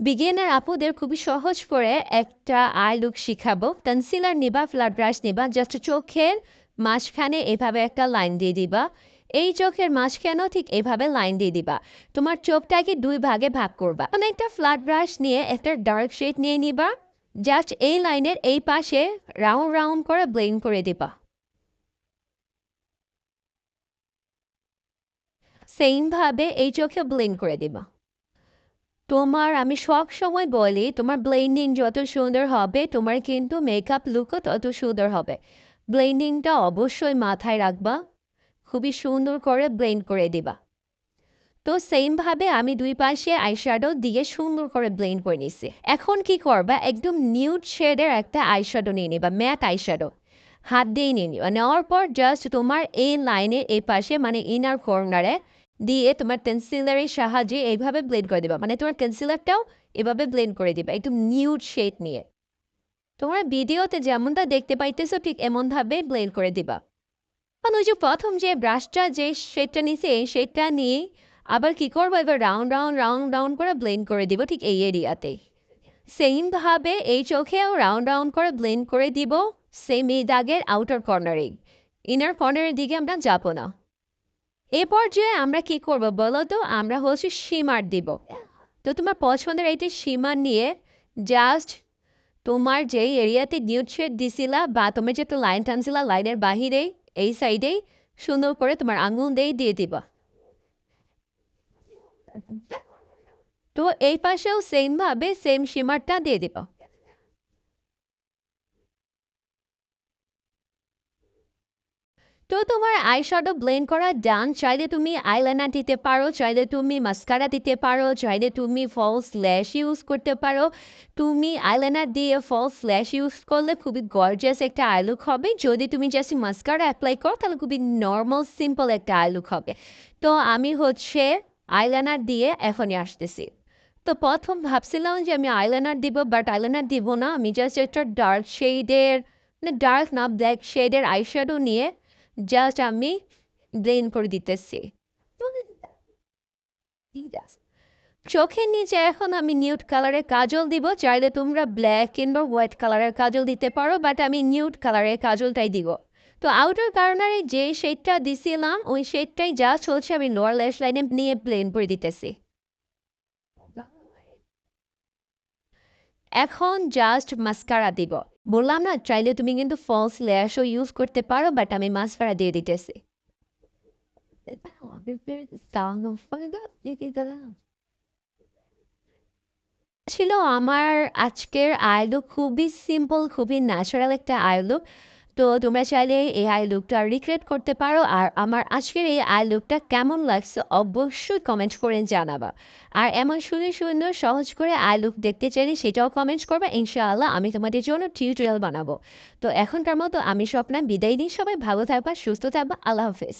Beginner আপুদের খুবই সহজ করে একটা আই লুক শিখাবো। কনসিলার নিবা ফ্ল্যাট ব্রাশ নিবা, জাস্ট চোখের মাঝখানে এভাবে একটা লাইন দিয়ে দিবা। এই চোখের মাঝখানেও ঠিক এভাবে লাইন দিয়ে দিবা। তোমার চোখটাকে দুই ভাগে ভাগ করবা। একটা ফ্ল্যাট ব্রাশ নিয়ে একটা ডার্ক শেড নিয়ে নিবা। জাস্ট এই লাইনের এই পাশে রাউন্ড রাউন্ড করে ব্লেন্ড করে দিবা। সেমভাবে এই চোখে ব্লেন্ড করে দিবা। তোমার, আমি সব সময় বলি, তোমার ব্লেন্ডিং যত সুন্দর হবে, তোমার কিন্তু মেকআপ লুকও তত সুন্দর হবে। ব্লেন্ডিংটা অবশ্যই মাথায় রাখবা, খুবই সুন্দর করে ব্লেন্ড করে দিবা। তো সেমভাবে আমি দুই পাশে আইশ্যাডো দিয়ে সুন্দর করে ব্লেন্ড করে নিছি। এখন কি করবা, একদম নিউড শেডের একটা আই আইশ্যাডো নিয়ে নিবা ম্যাট আইশ্যাডো হাত দিয়ে নিয়ে নিবা, নেওয়ার পর জাস্ট তোমার এই লাইনের এই পাশে মানে ইনার কর্নারে দিয়ে তোমার পেন্সিলারের সাহায্যে এইভাবে ব্লেন্ড করে দিবা। মানে তোমার কনসিলারটাও এভাবে ব্লেন্ড করে দিবা, একটু নিউড শেড নিয়ে। তোমার ভিডিওতে যেমনটা দেখতে পাইতেছো, ঠিক এমনভাবে ব্লেন্ড করে দিবা। কারণ ওই যে প্রথম যে ব্রাশটা যে শেডটা নিছে, এই শেডটা নিয়ে আবার কি করব? এবার রাউন্ড রাউন্ড রাউন্ড রাউন্ড করে ব্লেন্ড করে দিব, ঠিক এই এরিয়াতেই সেমভাবে এই চোখেও রাউন্ড রাউন্ড করে ব্লেন্ড করে দিব সেম এই দাগের আউটার কর্নারেই ইনার কর্নারের দিকে আমরা যাব না। এ পর্যায়ে আমরা কি করব বলো তো? আমরা হচ্ছে সীমার দিব। তো তোমার পছন্দের এইটি সীমা নিয়ে জাস্ট তোমার যেই এরিয়াতে নিউড শেড দিছিলা বা তুমি যেহেতু লাইন টানছিলা লাইনের বাহিরেই এই সাইডেই সুন্দর করে তোমার আঙুল দিয়ে দিয়ে দিবা। তো এই পাশেও সেমভাবে সেম সীমারটা দিয়ে দিবা। তো তোমার আইশ্যাডো ব্লেন্ড করা ডান চাইলে তুমি আইলাইনার দিতে পারো, চাইলে তুমি মাস্কারা দিতে পারো, চাইলে তুমি ফলস ল্যাশ ইউজ করতে পারো। তুমি আইলাইনার দিয়ে ফলস ল্যাশ ইউজ করলে খুবই গর্জিয়াস একটা আইলুক হবে। যদি তুমি জাস্ট মাস্কারা অ্যাপ্লাই করো, তাহলে খুবই নর্মাল সিম্পল একটা আইলুক হবে। তো আমি হচ্ছে আইলাইনার দিয়ে এখনই আসতেছি। তো প্রথম ভাবছিলাম যে আমি আইলাইনার দিব বাট আইলাইনার দিব না। আমি জাস্ট একটা ডার্ক শেডের মানে ডার্ক না ব্ল্যাক শেডের আইশ্যাডো নিয়ে জাস্ট আমি ব্লেন্ড করে দিতেছি চোখের নিচে এখন আমি নিউট কালারের কাজল দিব চাইলে তোমরা ব্ল্যাক কিংবা হোয়াইট কালারের কাজল দিতে পারো বাট আমি নিউট কালারের কাজলটাই দিব তো আউটার কার্নারে যে শেডটা দিছিলাম ওই শেডটাই জাস্ট চলছে আমি লোয়ার ল্যাশ লাইনে নিয়ে ব্লেন্ড করে দিতেছি এখন জাস্ট মাস্কারা দিব। বললাম না, চাইলে তুমি কিন্তু ফলস ল্যাশও ইউজ করতে পারো বাট আমি মাস্কারা দিয়ে দিতেছি। ছিল আমার আজকের আইলুক খুবই সিম্পল খুবই ন্যাচারাল একটা আইলুক তো তোমরা চাইলে এই আই লুকটা রিক্রিয়েট করতে পারো আর আমার আজকের এই আই লুকটা কেমন লাগছে অবশ্যই কমেন্ট করে জানাবা। আর এমন সুন্দর সুন্দর সহজ করে আই লুক দেখতে চাইলে সেটাও কমেন্ট করবে, ইনশাআল্লাহ আমি তোমাদের জন্য টিউটোরিয়াল বানাবো। তো এখনকার মতো আমি স্বপ্না, বিদায় দিই সবাই, ভালো থাকবা, সুস্থ থাকবা, আল্লাহ হাফেজ।